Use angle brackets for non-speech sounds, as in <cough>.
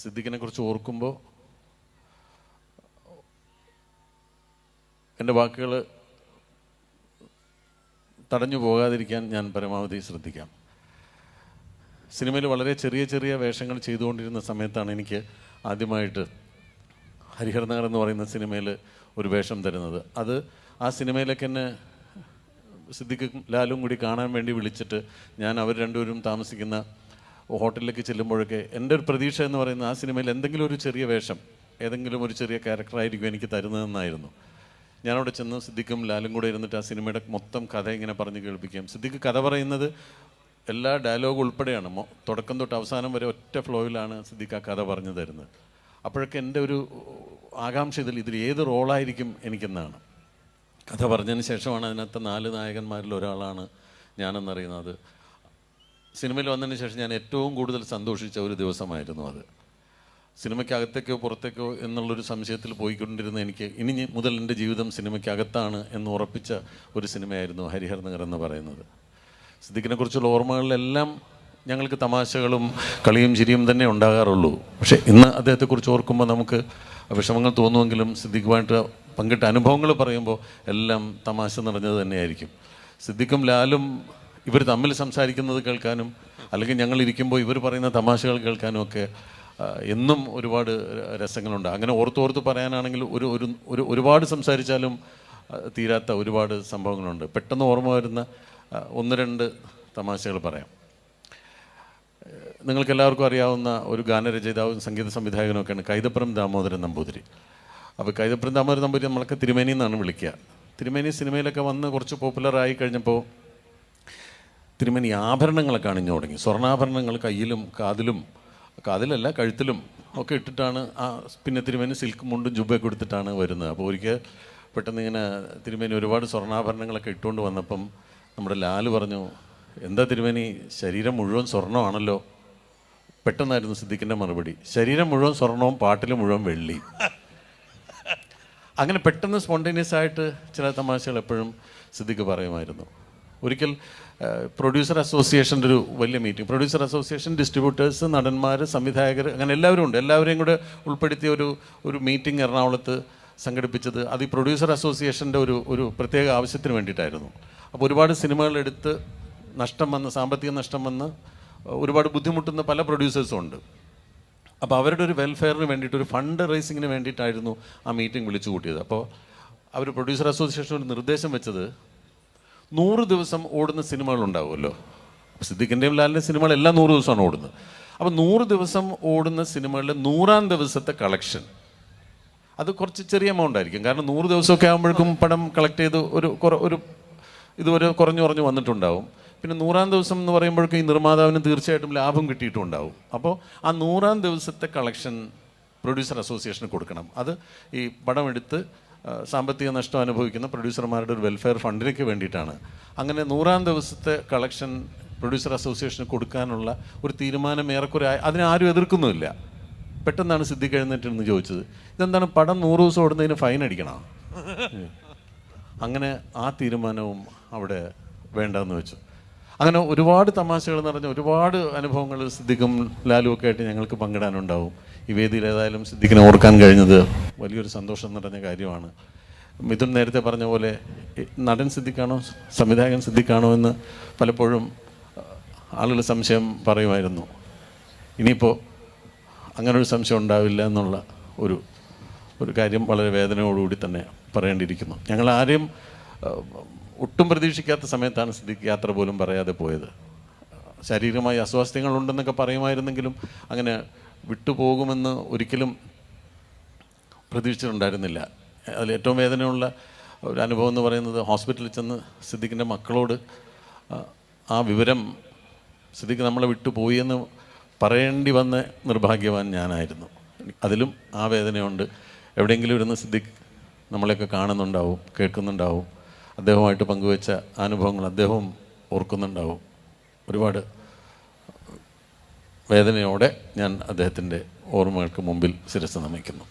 സിദ്ദിഖിനെ കുറിച്ച് ഓർക്കുമ്പോൾ എന്റെ വാക്കുകൾ തടഞ്ഞു പോകാതിരിക്കാൻ ഞാൻ പരമാവധി ശ്രദ്ധിക്കാം. സിനിമയിൽ വളരെ ചെറിയ ചെറിയ വേഷങ്ങൾ ചെയ്തുകൊണ്ടിരുന്ന സമയത്താണ് എനിക്ക് ആദ്യമായിട്ട് ഹരിഹർ നഗർ എന്ന് പറയുന്ന സിനിമയിൽ ഒരു വേഷം തരുന്നത്. അത് ആ സിനിമയിലേക്ക് എന്നെ സിദ്ദിഖും ലാലും കൂടി കാണാൻ വേണ്ടി വിളിച്ചിട്ട് ഞാൻ അവർ രണ്ടുപേരും താമസിക്കുന്ന ഹോട്ടലിലേക്ക് ചെല്ലുമ്പോഴൊക്കെ എന്റെ ഒരു പ്രതീക്ഷ എന്ന് പറയുന്ന ആ സിനിമയിൽ എന്തെങ്കിലും ഒരു ചെറിയ വേഷം ഏതെങ്കിലും ഒരു ചെറിയ ക്യാരക്ടറായിരിക്കും എനിക്ക് തരുന്നതെന്നായിരുന്നു ഞാനവിടെ ചെന്ന് സിദ്ദിഖും ലാലും കൂടെ ഇരുന്നിട്ട് ആ സിനിമയുടെ മൊത്തം കഥ ഇങ്ങനെ പറഞ്ഞ് കേൾപ്പിക്കാം സിദ്ദിഖ് കഥ പറയുന്നത് എല്ലാ ഡയലോഗ് ഉൾപ്പെടെയാണ്. തുടക്കം തൊട്ട് അവസാനം വരെ ഒറ്റ ഫ്ലോയിലാണ് സിദ്ദിഖ് ആ കഥ പറഞ്ഞു തരുന്നത്. അപ്പോഴൊക്കെ എന്റെ ഒരു ആകാംക്ഷ ഇതിൽ ഇതിൽ ഏത് റോളായിരിക്കും എനിക്കെന്നാണ്. കഥ പറഞ്ഞതിന് ശേഷമാണ് അതിനകത്ത് നാല് നായകന്മാരിൽ ഒരാളാണ് ഞാനെന്നറിയുന്നത്. സിനിമയിൽ വന്നതിന് ശേഷം ഞാൻ ഏറ്റവും കൂടുതൽ സന്തോഷിച്ച ഒരു ദിവസമായിരുന്നു അത്. സിനിമയ്ക്കകത്തേക്കോ പുറത്തേക്കോ എന്നുള്ളൊരു സംശയത്തിൽ പോയിക്കൊണ്ടിരുന്ന എനിക്ക് ഇനി മുതൽ എന്റെ ജീവിതം സിനിമയ്ക്കകത്താണ് എന്ന് ഉറപ്പിച്ച ഒരു സിനിമയായിരുന്നു ഹരിഹർ നഗർ എന്ന് പറയുന്നത്. സിദ്ദിഖിനെ കുറിച്ചുള്ള ഓർമ്മകളിലെല്ലാം ഞങ്ങൾക്ക് തമാശകളും കളിയും ചിരിയും തന്നെ ഉണ്ടാകാറുള്ളൂ. പക്ഷേ ഇന്ന് അദ്ദേഹത്തെക്കുറിച്ച് ഓർക്കുമ്പോൾ നമുക്ക് വിഷമങ്ങൾ തോന്നുമെങ്കിലും സിദ്ദിഖുമായിട്ട് പങ്കിട്ട അനുഭവങ്ങൾ പറയുമ്പോൾ എല്ലാം തമാശ നിറഞ്ഞത് തന്നെയായിരിക്കും. സിദ്ദിഖും ലാലും ഇവർ തമ്മിൽ സംസാരിക്കുന്നത് കേൾക്കാനും അല്ലെങ്കിൽ ഞങ്ങൾ ഇരിക്കുമ്പോൾ ഇവർ പറയുന്ന തമാശകൾ കേൾക്കാനും ഒക്കെ എന്നും ഒരുപാട് രസങ്ങളുണ്ട്. അങ്ങനെ ഓർത്തോർത്ത് പറയാനാണെങ്കിൽ ഒരു ഒരു ഒരു ഒരുപാട് സംസാരിച്ചാലും തീരാത്ത ഒരുപാട് സംഭവങ്ങളുണ്ട്. പെട്ടെന്ന് ഓർമ്മ വരുന്ന ഒന്ന് രണ്ട് തമാശകൾ പറയാം. നിങ്ങൾക്കെല്ലാവർക്കും അറിയാവുന്ന ഒരു ഗാനരചയിതാവും സംഗീത സംവിധായകനും ഒക്കെയാണ് കൈതപ്പുറം ദാമോദരൻ നമ്പൂതിരി. അപ്പോൾ കൈതപ്പുറം ദാമോദരൻ നമ്പൂതിരി നമ്മളൊക്കെ തിരുമേനി എന്നാണ് വിളിക്കുക. തിരുമേനി സിനിമയിലൊക്കെ വന്ന് കുറച്ച് പോപ്പുലറായി കഴിഞ്ഞപ്പോൾ തിരുമേനി ആഭരണങ്ങളൊക്കെ അണിഞ്ഞു തുടങ്ങി. സ്വർണാഭരണങ്ങൾ കയ്യിലും കാതിലും കാതിലല്ല കഴുത്തിലും ഒക്കെ ഇട്ടിട്ടാണ് ആ പിന്നെ തിരുമേനി സിൽക്ക് മുണ്ടും ജുബയൊക്കെ എടുത്തിട്ടാണ് വരുന്നത്. അപ്പോൾ ഒരിക്കൽ പെട്ടെന്ന് ഇങ്ങനെ തിരുമേനി ഒരുപാട് സ്വർണാഭരണങ്ങളൊക്കെ ഇട്ടുകൊണ്ട് വന്നപ്പം നമ്മുടെ ലാൽ പറഞ്ഞു എന്താ തിരുമേനി ശരീരം മുഴുവൻ സ്വർണമാണല്ലോ. പെട്ടെന്നായിരുന്നു സിദ്ദിഖിന്റെ മറുപടി ശരീരം മുഴുവൻ സ്വർണവും പാട്ടിൽ മുഴുവൻ വെള്ളി. അങ്ങനെ പെട്ടെന്ന് സ്പോണ്ടേനിയസ് ആയിട്ട് ചില തമാശകൾ എപ്പോഴും സിദ്ദിഖ് പറയുമായിരുന്നു. ഒരിക്കൽ പ്രൊഡ്യൂസർ അസോസിയേഷന്റെ ഒരു വലിയ മീറ്റിംഗ് പ്രൊഡ്യൂസർ അസോസിയേഷൻ ഡിസ്ട്രിബ്യൂട്ടേഴ്സ് നടന്മാർ സംവിധായകർ അങ്ങനെ എല്ലാവരും ഉണ്ട്. എല്ലാവരെയും കൂടെ ഉൾപ്പെടുത്തിയ ഒരു ഒരു മീറ്റിംഗ് എറണാകുളത്ത് സംഘടിപ്പിച്ചത്. അത് ഈ പ്രൊഡ്യൂസർ അസോസിയേഷന്റെ ഒരു ഒരു പ്രത്യേക ആവശ്യത്തിന് വേണ്ടിയിട്ടായിരുന്നു. അപ്പോൾ ഒരുപാട് സിനിമകൾ എടുത്ത് നഷ്ടം വന്ന് സാമ്പത്തിക നഷ്ടം വന്ന് ഒരുപാട് ബുദ്ധിമുട്ടുന്ന പല പ്രൊഡ്യൂസേഴ്സും ഉണ്ട്. അപ്പോൾ അവരുടെ ഒരു വെൽഫെയറിന് വേണ്ടിയിട്ട് ഒരു ഫണ്ട് റേസിങ്ങിന് വേണ്ടിയിട്ടായിരുന്നു ആ മീറ്റിംഗ് വിളിച്ചു കൂട്ടിയത്. അപ്പോൾ അവർ പ്രൊഡ്യൂസർ അസോസിയേഷൻ ഒരു നിർദ്ദേശം വെച്ചത് നൂറ് ദിവസം ഓടുന്ന സിനിമകൾ ഉണ്ടാവുമല്ലോ. സിദ്ദിഖിന്റെയും ലാലിന്റെ സിനിമകൾ എല്ലാം നൂറ് ദിവസമാണ് ഓടുന്നത്. അപ്പോൾ നൂറ് ദിവസം ഓടുന്ന സിനിമകളുടെ നൂറാം ദിവസത്തെ കളക്ഷൻ അത് കുറച്ച് ചെറിയ എമൗണ്ട് ആയിരിക്കും. കാരണം നൂറ് ദിവസമൊക്കെ ആകുമ്പോഴേക്കും പടം കളക്ട് ചെയ്ത് ഒരു കുറ- ഒരു ഇതുവരെ കുറഞ്ഞു കുറഞ്ഞു വന്നിട്ടുണ്ടാവും. പിന്നെ നൂറാം ദിവസം എന്ന് പറയുമ്പോഴേക്കും ഈ നിർമ്മാതാവിന് തീർച്ചയായിട്ടും ലാഭം കിട്ടിയിട്ടുണ്ടാവും. അപ്പോൾ ആ നൂറാം ദിവസത്തെ കളക്ഷൻ പ്രൊഡ്യൂസർ അസോസിയേഷന് കൊടുക്കണം. അത് ഈ പടം എടുത്ത് ആ, സാമ്പത്തിക നഷ്ടം അനുഭവിക്കുന്ന പ്രൊഡ്യൂസർമാരുടെ ഒരു വെൽഫെയർ ഫണ്ടിലേക്ക് വേണ്ടിയിട്ടാണ്. അങ്ങനെ നൂറാം ദിവസത്തെ കളക്ഷൻ പ്രൊഡ്യൂസർ അസോസിയേഷന് കൊടുക്കാനുള്ള ഒരു തീരുമാനം ഏറെക്കുറെ അതിനാരും അതിനെ ആരും എതിർക്കുന്നുമില്ല. പെട്ടെന്നാണ് സിദ്ധി എഴുന്നേറ്റെന്ന് ചോദിച്ചത് ഇതെന്താണ് പടം നൂറ് ദിവസം ഓടുന്നതിന് ഫൈൻ അടിക്കണോ? <laughs> അങ്ങനെ ആ തീരുമാനവും അവിടെ വേണ്ടെന്ന് വെച്ചു. അങ്ങനെ ഒരുപാട് തമാശകൾ നിറഞ്ഞ ഒരുപാട് അനുഭവങ്ങൾ സിദ്ദിഖും ലാലു ഒക്കെ ആയിട്ട് ഞങ്ങൾക്ക് പങ്കിടാനുണ്ടാവും. ഈ വേദിയിൽ ഏതായാലും സിദ്ദിഖിനെ ഓർക്കാൻ കഴിഞ്ഞത് വലിയൊരു സന്തോഷം നിറഞ്ഞ കാര്യമാണ്. മിഥുൻ നേരത്തെ പറഞ്ഞ പോലെ നടൻ സിദ്ദിഖാണോ സംവിധായകൻ സിദ്ദിഖാണോ എന്ന് പലപ്പോഴും ആളുകൾ സംശയം പറയുമായിരുന്നു. ഇനിയിപ്പോൾ അങ്ങനൊരു സംശയം ഉണ്ടാവില്ല എന്നുള്ള ഒരു ഒരു കാര്യം വളരെ വേദനയോടുകൂടി തന്നെ പറയേണ്ടിയിരിക്കുന്നു. ഞങ്ങൾ ആരെയും ഒട്ടും പ്രതീക്ഷിക്കാത്ത സമയത്താണ് സിദ്ദിഖ് യാത്ര പോലും പറയാതെ പോയത്. ശാരീരികമായി അസ്വാസ്ഥ്യങ്ങളുണ്ടെന്നൊക്കെ പറയുമായിരുന്നെങ്കിലും അങ്ങനെ വിട്ടുപോകുമെന്ന് ഒരിക്കലും പ്രതീക്ഷിച്ചിട്ടുണ്ടായിരുന്നില്ല. അതിൽ ഏറ്റവും വേദനയുള്ള ഒരു അനുഭവം എന്ന് പറയുന്നത് ഹോസ്പിറ്റലിൽ ചെന്ന് സിദ്ദിഖിന്റെ മക്കളോട് ആ, വിവരം സിദ്ദിഖ് നമ്മളെ വിട്ടുപോയി എന്ന് പറയേണ്ടി വന്ന നിർഭാഗ്യവാൻ ഞാനായിരുന്നു. അതിലും ആ വേദനയുണ്ട്. എവിടെയെങ്കിലും ഇരുന്ന് സിദ്ദിഖ് നമ്മളെയൊക്കെ കാണുന്നുണ്ടാവും കേൾക്കുന്നുണ്ടാവും. അദ്ദേഹവുമായിട്ട് പങ്കുവെച്ച അനുഭവങ്ങൾ അദ്ദേഹവും ഓർക്കുന്നുണ്ടാവും. ഒരുപാട് വേദനയോടെ ഞാൻ അദ്ദേഹത്തിന്റെ ഓർമ്മകൾക്ക് മുമ്പിൽ ശിരസ് നമിക്കുന്നു.